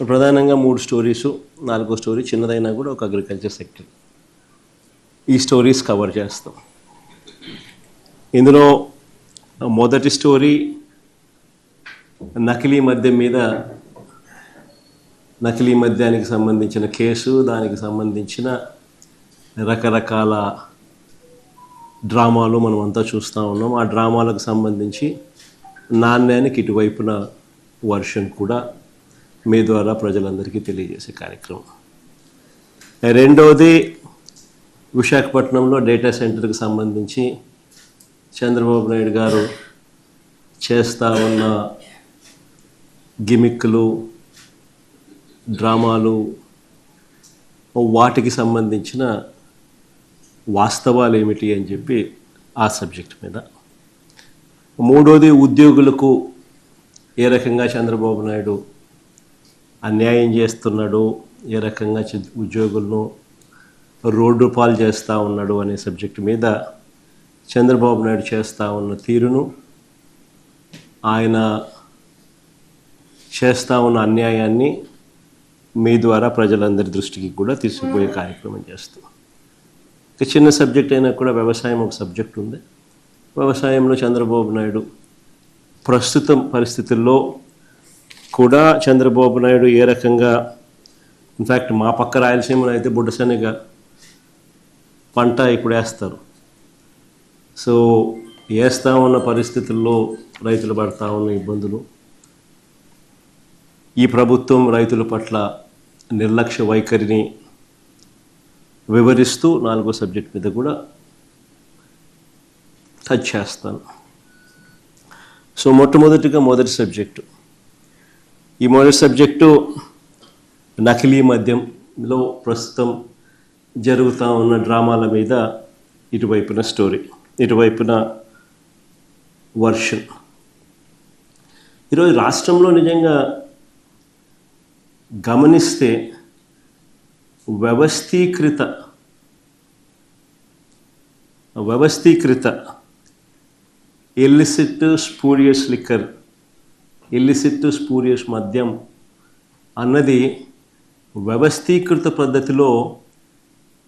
ప్రధానంగా మూడు స్టోరీసు నాలుగో స్టోరీ చిన్నదైనా కూడా ఒక అగ్రికల్చర్ సెక్టర్ ఈ స్టోరీస్ కవర్ చేస్తాం. ఇందులో మొదటి స్టోరీ నకిలీ మద్యం మీద నకిలీ మద్యానికి సంబంధించిన కేసు దానికి సంబంధించిన రకరకాల డ్రామాలు మనం అంతా చూస్తూ ఉన్నాం. ఆ డ్రామాలకు సంబంధించి నాణ్యానికి ఇటువైపున వర్షన్ కూడా మీ ద్వారా ప్రజలందరికీ తెలియజేసే కార్యక్రమం. రెండవది విశాఖపట్నంలో డేటా సెంటర్కి సంబంధించి చంద్రబాబు నాయుడు గారు చేస్తా ఉన్న గిమిక్లు డ్రామాలు వాటికి సంబంధించిన వాస్తవాలు ఏమిటి అని చెప్పి ఆ సబ్జెక్ట్ మీద. మూడోది ఉద్యోగులకు ఏ రకంగా చంద్రబాబు నాయుడు అన్యాయం చేస్తున్నాడు ఏ రకంగా ఉద్యోగులను రోడ్డు పాలు చేస్తూ ఉన్నాడు అనే సబ్జెక్ట్ మీద చంద్రబాబు నాయుడు చేస్తూ ఉన్న తీరును ఆయన చేస్తూ ఉన్న అన్యాయాన్ని మీ ద్వారా ప్రజలందరి దృష్టికి కూడా తీసుకుపోయే కార్యక్రమం చేస్తాం. ఇక చిన్న సబ్జెక్ట్ అయినా కూడా వ్యవసాయం ఒక సబ్జెక్ట్ ఉంది. వ్యవసాయంలో చంద్రబాబు నాయుడు ప్రస్తుతం పరిస్థితుల్లో కూడా చంద్రబాబు నాయుడు ఏ రకంగా ఇన్ఫ్యాక్ట్ మా పక్క రాయలసీమలో అయితే బుడ్డశనిగా పంట ఇప్పుడు వేస్తారు. సో వేస్తూ ఉన్న పరిస్థితుల్లో రైతులు పడతా ఉన్న ఇబ్బందులు ఈ ప్రభుత్వం రైతుల పట్ల నిర్లక్ష్య వైఖరిని వివరిస్తూ నాలుగో సబ్జెక్ట్ మీద కూడా టచ్ చేస్తాను. సో మొట్టమొదటిగా మొదటి సబ్జెక్టు. ఈ మొదటి సబ్జెక్టు నకిలీ మద్యంలో ప్రస్తుతం జరుగుతూ ఉన్న డ్రామాల మీద ఇటువైపున స్టోరీ ఇటువైపున వర్షన్. ఈరోజు రాష్ట్రంలో నిజంగా గమనిస్తే వ్యవస్థీకృత వ్యవస్థీకృత illicit spurious liquor illicit spurious మద్యం అన్నది వ్యవస్థీకృత పద్ధతిలో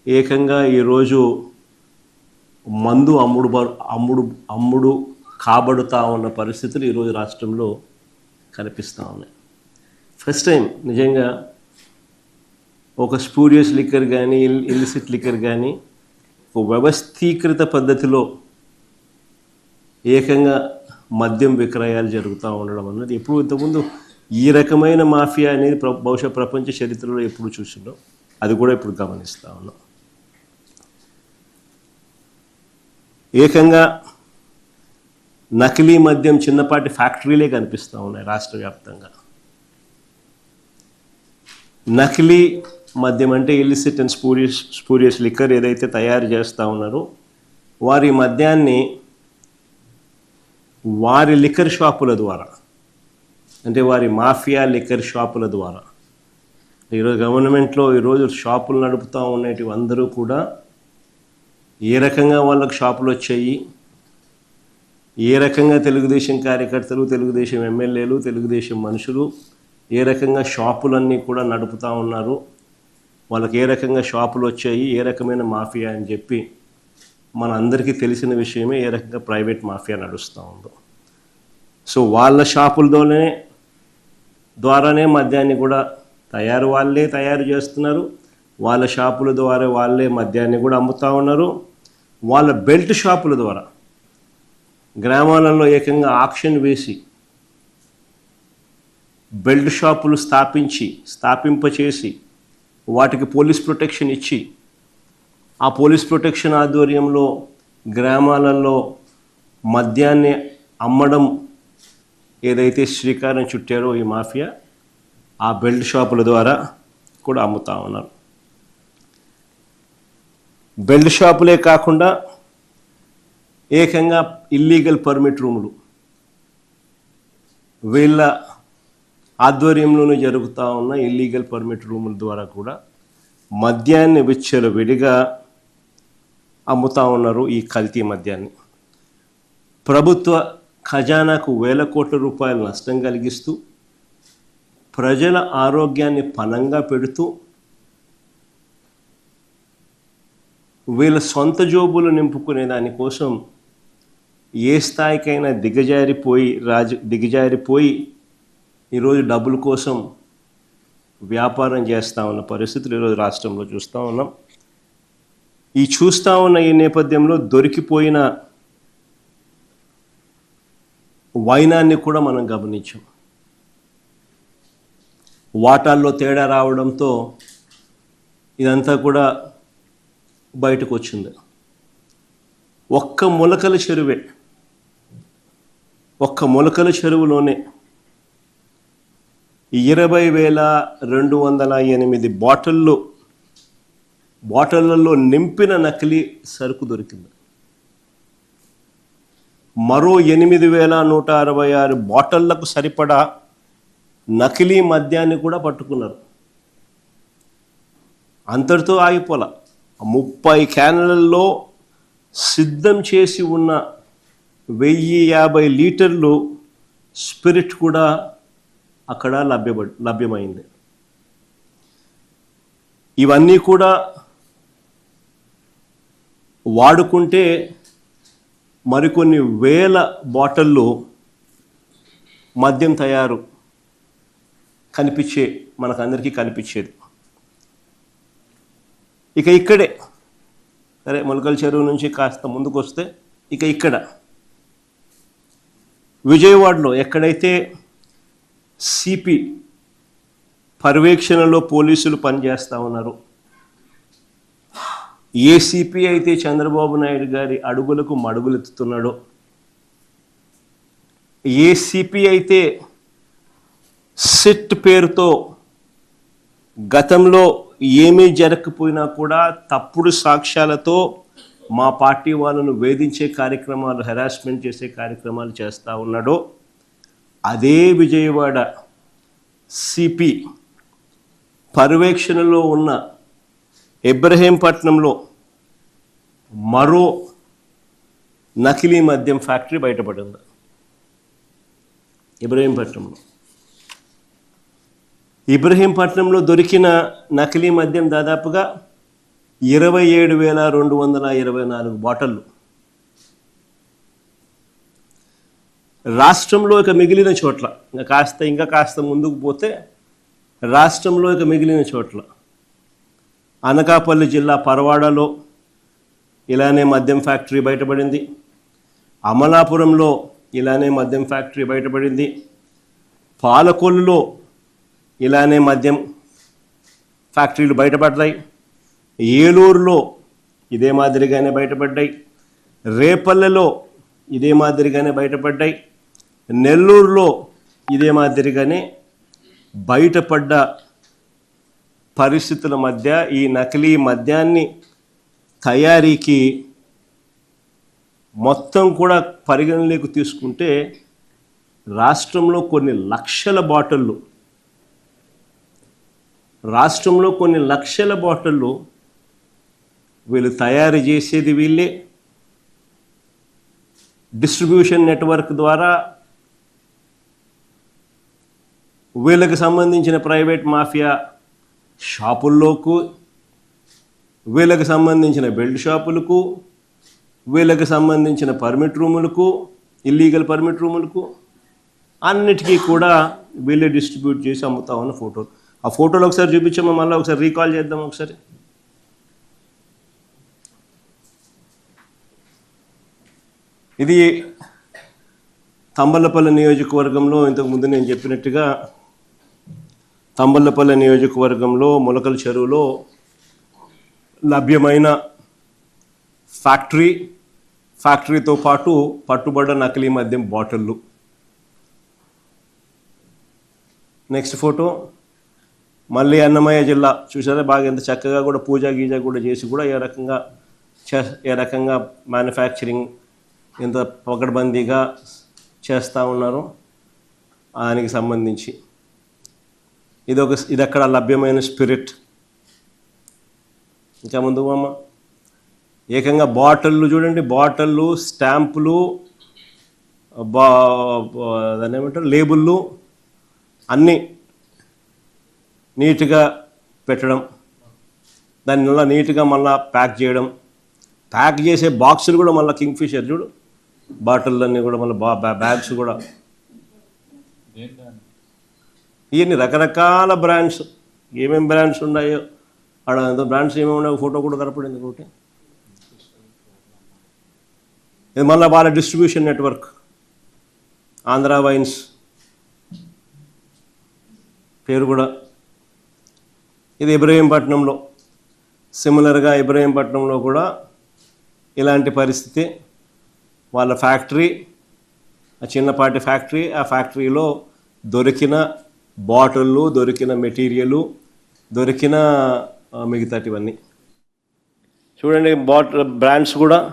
ఏకంగా ఈరోజు మందు అమ్ముడు బ- అమ్ముడు అమ్ముడు కాబడుతా ఉన్న పరిస్థితులు ఈరోజు రాష్ట్రంలో కనిపిస్తూ ఉన్నాయి. ఫస్ట్ టైం నిజంగా ఒక స్పూరియస్ లిక్కర్ కానీ ఇల్ ఇల్లిసిట్ లిక్కర్ కానీ ఒక వ్యవస్థీకృత పద్ధతిలో ఏకంగా మద్యం విక్రయాలు జరుగుతూ ఉండడం అన్నది ఎప్పుడు ఇంతకుముందు ఈ రకమైన మాఫియా అనేది ప్ర బహుశా ప్రపంచ చరిత్రలో ఎప్పుడు చూసిందో అది కూడా ఇప్పుడు గమనిస్తూ ఉన్నాం. ఏకంగా నకిలీ మద్యం చిన్నపాటి ఫ్యాక్టరీలే కనిపిస్తూ ఉన్నాయి రాష్ట్ర వ్యాప్తంగా. నకిలీ మద్యం అంటే illicit and spurious spurious liquor ఏదైతే తయారు చేస్తూ ఉన్నారో వారి మద్యాన్ని వారి లిక్కర్ షాపుల ద్వారా. అంటే వారి మాఫియా లిక్కర్ షాపుల ద్వారా. ఈరోజు గవర్నమెంట్లో ఈరోజు షాపులు నడుపుతూ ఉండేటివి అందరూ కూడా ఏ రకంగా వాళ్ళకు షాపులు వచ్చాయి? ఏ రకంగా తెలుగుదేశం కార్యకర్తలు తెలుగుదేశం ఎమ్మెల్యేలు తెలుగుదేశం మనుషులు ఏ రకంగా షాపులన్నీ కూడా నడుపుతూ ఉన్నారు? వాళ్ళకి ఏ రకంగా షాపులు వచ్చాయి? ఏ రకమైన మాఫియా అని చెప్పి మన అందరికీ తెలిసిన విషయమే ఏ రకంగా ప్రైవేట్ మాఫియా నడుస్తూ ఉందో. సో వాళ్ళ షాపులతోనే ద్వారానే మద్యాన్ని కూడా తయారు వాళ్ళే తయారు చేస్తున్నారు. వాళ్ళ షాపుల ద్వారా వాళ్ళే మద్యాన్ని కూడా అమ్ముతూ ఉన్నారు. వాళ్ళ బెల్ట్ షాపుల ద్వారా గ్రామాలలో ఏకంగా ఆక్షన్ వేసి బెల్ట్ షాపులు స్థాపించి స్థాపింపచేసి వాటికి పోలీస్ ప్రొటెక్షన్ ఇచ్చి ఆ పోలీస్ ప్రొటెక్షన్ ఆధ్వర్యంలో గ్రామాలలో మద్యాన్ని అమ్మడం ఏదైతే శ్రీకారం చుట్టారో ఈ మాఫియా ఆ బెల్ట్ షాపుల ద్వారా కూడా అమ్ముతా ఉన్నారు. బెల్ట్ షాపులే కాకుండా ఏకంగా ఇల్లీగల్ పర్మిట్ రూములు వీళ్ళ ఆధ్వర్యంలోనే జరుగుతూ ఉన్న ఇల్లీగల్ పర్మిట్ రూముల ద్వారా కూడా మద్యాన్ని విచ్చలు విడిగా అమ్ముతా ఉన్నారు ఈ కల్తీ మద్యాన్ని. ప్రభుత్వ ఖజానాకు వేల కోట్ల రూపాయల నష్టం కలిగిస్తూ ప్రజల ఆరోగ్యాన్ని పనంగా పెడుతూ వీళ్ళ సొంత జోబులు నింపుకునే దానికోసం ఏ స్థాయికైనా దిగజారిపోయి రాజు దిగజారిపోయి ఈరోజు డబ్బుల కోసం వ్యాపారం చేస్తూ ఉన్న పరిస్థితులు ఈరోజు రాష్ట్రంలో చూస్తూ ఉన్నాం. ఈ చూస్తూ ఉన్న ఈ నేపథ్యంలో దొరికిపోయిన వైనాన్ని కూడా మనం గమనించాం. వాటాల్లో తేడా రావడంతో ఇదంతా కూడా బయటకు వచ్చింది ఒక్క మొలకల చెరువే. ఒక్క మొలకల చెరువులోనే ఇరవై వేల రెండు వందల ఎనిమిది బాటిళ్ళు బాటిళ్ళలో నింపిన నకిలీ సరుకు దొరికింది. మరో ఎనిమిది వేల నూట అరవై ఆరు బాటిళ్ళకు సరిపడా నకిలీ మద్యాన్ని కూడా పట్టుకున్నారు. అంతటితో ఆగిపోల. ముప్పై క్యాన్లలో సిద్ధం చేసి ఉన్న వెయ్యి యాభై లీటర్లు స్పిరిట్ కూడా అక్కడ లభ్యపడి లభ్యమైంది. ఇవన్నీ కూడా వాడుకుంటే మరికొన్ని వేల బాటిళ్ళు మద్యం తయారు కనిపించే మనకందరికీ కనిపించేది. ఇక ఇక్కడే సరే మొలకల చెరువు నుంచి కాస్త ముందుకు వస్తే ఇక ఇక్కడ. విజయవాడలో ఎక్కడైతే సిపి పర్యవేక్షణలో పోలీసులు పనిచేస్తూ ఉన్నారు ఏ సిపి అయితే చంద్రబాబు నాయుడు గారి అడుగులకు మడుగులెత్తుతున్నాడో ఏ సిపి అయితే సిట్ పేరుతో గతంలో ఏమీ జరగకపోయినా కూడా తప్పుడు సాక్ష్యాలతో మా పార్టీ వాళ్ళను వేధించే కార్యక్రమాలు హెరాస్మెంట్ చేసే కార్యక్రమాలు చేస్తూ ఉన్నాడో అదే విజయవాడ సిపి పర్యవేక్షణలో ఉన్న ఇబ్రహీంపట్నంలో మరో నకిలీ మద్యం ఫ్యాక్టరీ బయటపడింది. ఇబ్రహీంపట్నంలో. ఇబ్రహీంపట్నంలో దొరికిన నకిలీ మద్యం దాదాపుగా ఇరవై ఏడు వేల రెండు వందల ఇరవై నాలుగు బాటళ్ళు. రాష్ట్రంలో ఇక మిగిలిన చోట్ల ఇంకా కాస్త ఇంకా కాస్త ముందుకు పోతే రాష్ట్రంలో ఇక మిగిలిన చోట్ల అనకాపల్లి జిల్లా పరవాడలో ఇలానే మద్యం ఫ్యాక్టరీ బయటపడింది. అమలాపురంలో ఇలానే మద్యం ఫ్యాక్టరీ బయటపడింది. పాలకొల్లులో ఇలానే మద్యం ఫ్యాక్టరీలు బయటపడ్డాయి. ఏలూరులో ఇదే మాదిరిగానే బయటపడ్డాయి. రేపల్లెలో ఇదే మాదిరిగానే బయటపడ్డాయి. నెల్లూరులో ఇదే మాదిరిగానే బయటపడ్డ పరిస్థితుల మధ్య ఈ నకిలీ మద్యాన్ని తయారీకి మొత్తం కూడా పరిగణలోకి తీసుకుంటే రాష్ట్రంలో కొన్ని లక్షల బాటిళ్ళు రాష్ట్రంలో కొన్ని లక్షల బాటిళ్ళు వీళ్ళు తయారు చేసేది వీళ్ళే. డిస్ట్రిబ్యూషన్ నెట్వర్క్ ద్వారా వీళ్ళకి సంబంధించిన ప్రైవేట్ మాఫియా షాపుల్లోకు వీళ్ళకి సంబంధించిన బెల్ట్ షాపులకు వీళ్ళకి సంబంధించిన పర్మిట్ రూములకు ఇల్లీగల్ పర్మిట్ రూములకు అన్నిటికీ కూడా వీళ్ళే డిస్ట్రిబ్యూట్ చేసి అమ్ముతా ఉన్న ఫోటోలు ఆ ఫోటోలు ఒకసారి చూపించాము మళ్ళీ ఒకసారి రీకాల్ చేద్దాం ఒకసారి. ఇది తంబలపల్లి నియోజకవర్గంలో ఇంతకు ముందు నేను చెప్పినట్టుగా తంబలపల్లి నియోజకవర్గంలో మొలకల చెరువులో లభ్యమైన ఫ్యాక్టరీ ఫ్యాక్టరీతో పాటు పట్టుబడ్డ నకిలీ మద్యం బాటిళ్ళు. Next photo. మళ్ళీ అన్నమయ్య జిల్లా. చూసారా? బాగా ఎంత చక్కగా కూడా పూజ గీజ కూడా చేసి కూడా ఏ రకంగా చే ఏ రకంగా మ్యానుఫ్యాక్చరింగ్ ఎంత పకడ్బందీగా చేస్తూ ఉన్నారు దానికి సంబంధించి. ఇది ఒక ఇది అక్కడ లభ్యమైన స్పిరిట్ ఇంకా ముందు అమ్మ ఏకంగా బాటిళ్ళు చూడండి బాటిళ్ళు స్టాంపులు బా దాన్ని ఏమంటారు లేబుళ్ళు అన్నీ నీట్గా పెట్టడం దాన్ని మళ్ళీ నీట్గా మళ్ళీ ప్యాక్ చేయడం ప్యాక్ చేసే బాక్సులు కూడా మళ్ళీ కింగ్ ఫిషర్ చూడు. బాటిళ్ళన్నీ కూడా మళ్ళీ బా బ్యా- బ్యాగ్స్ కూడా. ఇవన్నీ రకరకాల బ్రాండ్స్ ఏమేం బ్రాండ్స్ ఉన్నాయో. ఆడ ఏదో బ్రాండ్స్ ఏమేమి ఉన్నాయో ఫోటో కూడా కనపడింది ఒకటి ఇది మళ్ళీ వాళ్ళ డిస్ట్రిబ్యూషన్ నెట్వర్క్ ఆంధ్ర వైన్స్ పేరు కూడా. ఇది ఇబ్రహీంపట్నంలో సిమిలర్గా ఇబ్రహీంపట్నంలో కూడా ఇలాంటి పరిస్థితి. వాళ్ళ ఫ్యాక్టరీ ఆ చిన్నపాటి ఫ్యాక్టరీ ఆ ఫ్యాక్టరీలో దొరికిన బాటిళ్ళు దొరికిన మెటీరియల్ దొరికిన మిగతాటివన్నీ. చూడండి బాటిల్ బ్రాండ్స్ కూడా.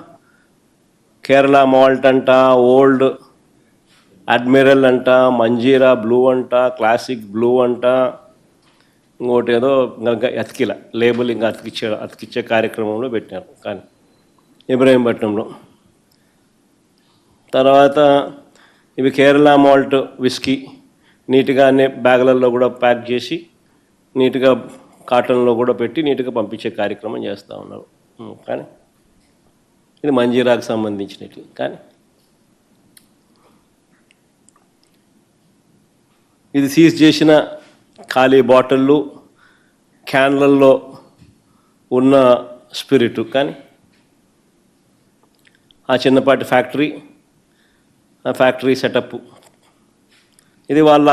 కేరళ మాల్ట్ అంట ఓల్డ్ అడ్మిరల్ అంట మంజీరా బ్లూ అంట క్లాసిక్ బ్లూ అంట. ఇంకోటి ఏదో ఇంకా అతికిల లేబుల్ ఇంకా అతికిచ్చే అతికిచ్చే కార్యక్రమంలో పెట్టారు. కానీ ఇబ్రాహీంపట్నంలో. తర్వాత ఇవి కేరళ మాల్ట్ విస్కీ. నీట్గా అన్ని బ్యాగులలో కూడా ప్యాక్ చేసి నీట్గా కాటన్లో కూడా పెట్టి నీట్గా పంపించే కార్యక్రమం చేస్తూ ఉన్నారు కానీ ఇది మంజీరాకు సంబంధించినవి కానీ ఇది సీజ్ చేసిన ఖాళీ బాటిళ్ళు క్యాన్లల్లో ఉన్న స్పిరిట్ కానీ ఆ చిన్నపాటి ఫ్యాక్టరీ ఆ ఫ్యాక్టరీ సెటప్. ఇది వాళ్ళ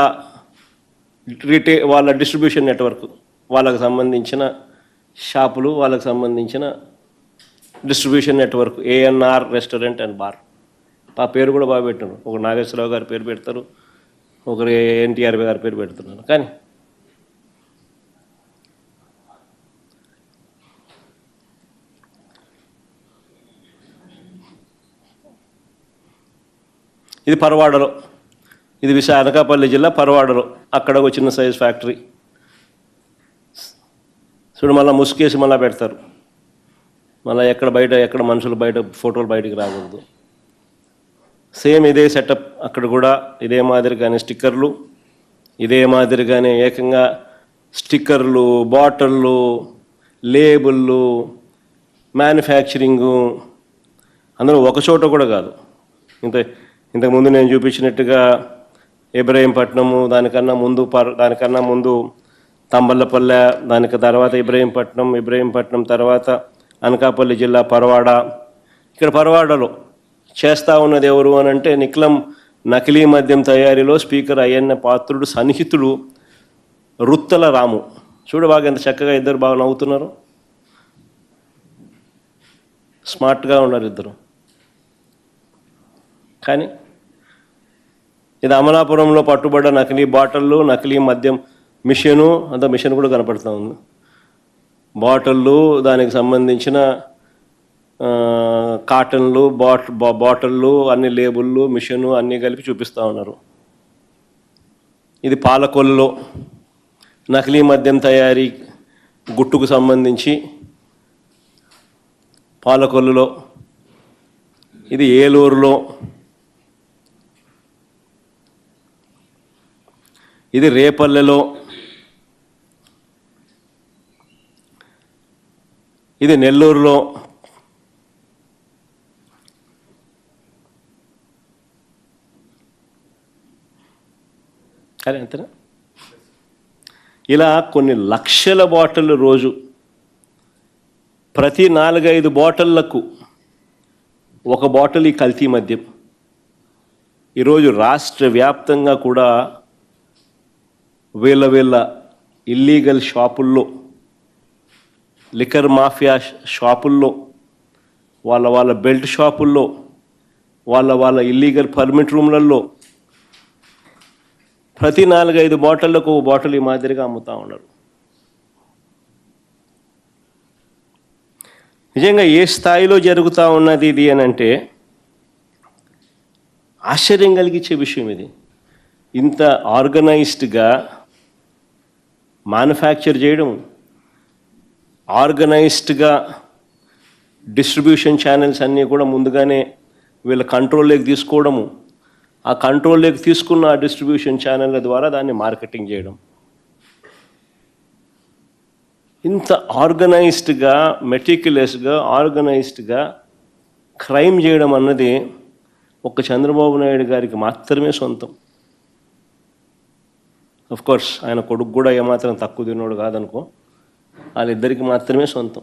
రీటే వాళ్ళ డిస్ట్రిబ్యూషన్ నెట్వర్క్. వాళ్ళకు సంబంధించిన షాపులు వాళ్ళకు సంబంధించిన distribution network ANR restaurant and bar. ఆ పేరు కూడా బాగా పెట్టారు ఒక నాగేశ్వరరావు గారి పేరు పెడతారు ఒకరు ఎన్టీఆర్ గారి పేరు పెడుతున్నారు. కానీ ఇది పరవాడలో. ఇది విశా అనకాపల్లి జిల్లా పరవాడలో. అక్కడ ఒక చిన్న సైజ్ ఫ్యాక్టరీ చూడు మళ్ళీ ముసుకేసి మళ్ళీ పెడతారు. మళ్ళీ ఎక్కడ బయట ఎక్కడ మనుషులు బయట ఫోటోలు బయటికి రాకూడదు. సేమ్ ఇదే సెటప్ అక్కడ కూడా ఇదే మాదిరిగానే స్టిక్కర్లు ఇదే మాదిరిగానే ఏకంగా స్టిక్కర్లు బాటిళ్ళు లేబుళ్ళు మ్యానుఫ్యాక్చరింగు. అందరూ ఒక చోట కూడా కాదు. ఇంత ఇంతకుముందు నేను చూపించినట్టుగా ఇబ్రహీంపట్నము దానికన్నా ముందు పర్ దానికన్నా ముందు తంబల్లపల్లె దానికి తర్వాత ఇబ్రహీంపట్నం ఇబ్రహీంపట్నం తర్వాత అనకాపల్లి జిల్లా పరవాడ. ఇక్కడ పరవాడలో చేస్తా ఉన్నది ఎవరు అని అంటే నిక్లం నకిలీ మద్యం తయారీలో స్పీకర్ అయ్యన్న పాత్రుడు సన్నిహితుడు రుత్తల రాము. చూడు బాగా ఎంత చక్కగా ఇద్దరు బాగా నవ్వుతున్నారు. స్మార్ట్గా ఉన్నారు ఇద్దరు. కానీ ఇది అమలాపురంలో పట్టుబడ్డ నకిలీ బాటిళ్ళు నకిలీ మద్యం మిషను అంత మిషన్ కూడా కనపడుతూ ఉంది. బాటిళ్ళు దానికి సంబంధించిన కాటన్లు బాట్ బా- బాటిళ్ళు అన్ని లేబుళ్ళు మిషను అన్నీ కలిపి చూపిస్తూ ఉన్నారు. ఇది పాలకొల్లులో నకిలీ మద్యం తయారీ గుట్టుకు సంబంధించి పాలకొల్లులో. ఇది ఏలూరులో. ఇది రేపల్లెలో. ఇది నెల్లూరులో. అరే అంతేనా ఇలా కొన్ని లక్షల బాటిల్ రోజు. ప్రతి నాలుగైదు బాటిళ్ళకు ఒక బాటిల్ ఈ కల్తీ మద్యం. ఈరోజు రాష్ట్ర వ్యాప్తంగా కూడా వీళ్ళ వీళ్ళ ఇల్లీగల్ షాపుల్లో లిక్కర్ మాఫియా షాపుల్లో వాళ్ళ వాళ్ళ బెల్ట్ షాపుల్లో వాళ్ళ వాళ్ళ ఇల్లీగల్ పర్మిట్ రూమ్లలో ప్రతి నాలుగైదు బాటిళ్ళకు ఒక బాటిల్ ఈ మాదిరిగా అమ్ముతా ఉన్నారు. నిజంగా ఏ స్థాయిలో జరుగుతూ ఉన్నది ఇది అని అంటే ఆశ్చర్యం కలిగించే విషయం ఇది. ఇంత ఆర్గనైజ్డ్గా మ్యానుఫ్యాక్చర్ చేయడం ఆర్గనైజ్డ్గా డిస్ట్రిబ్యూషన్ ఛానల్స్ అన్నీ కూడా ముందుగానే వీళ్ళ కంట్రోల్లోకి తీసుకోవడము ఆ కంట్రోల్లోకి తీసుకున్న ఆ డిస్ట్రిబ్యూషన్ ఛానళ్ళ ద్వారా దాన్ని మార్కెటింగ్ చేయడం. ఇంత ఆర్గనైజ్డ్గా మెటిక్యులస్గా ఆర్గనైజ్డ్గా క్రైమ్ చేయడం అన్నది ఒక చంద్రబాబు నాయుడు గారికి మాత్రమే సొంతం. కోర్స్ ఆయన కొడుకు కూడా ఏమాత్రం తక్కువ తిన్నాడు కాదనుకో. వాళ్ళిద్దరికి మాత్రమే సొంతం.